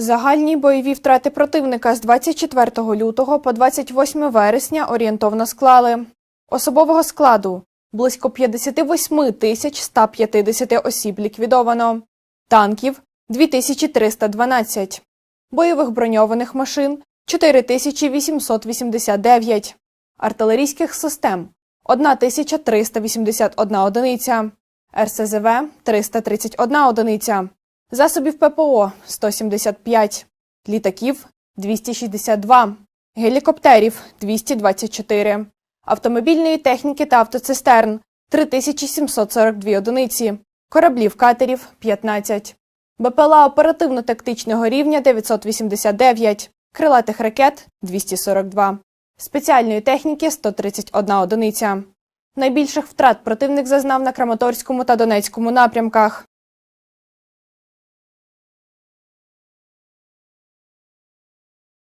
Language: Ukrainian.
Загальні бойові втрати противника з 24 лютого по 28 вересня орієнтовно склали. Особового складу близько 58 тисяч 150 осіб ліквідовано, танків 2312, бойових броньованих машин 4889, артилерійських систем 1381 одиниця, РСЗВ 331 одиниця, засобів ППО 175, літаків 262, гелікоптерів 224, автомобільної техніки та автоцистерн 3742 одиниці, кораблів катерів 15, БПЛА оперативно-тактичного рівня 989, крилатих ракет 242, спеціальної техніки 131 одиниця. Найбільших втрат противник зазнав на Краматорському та Донецькому напрямках.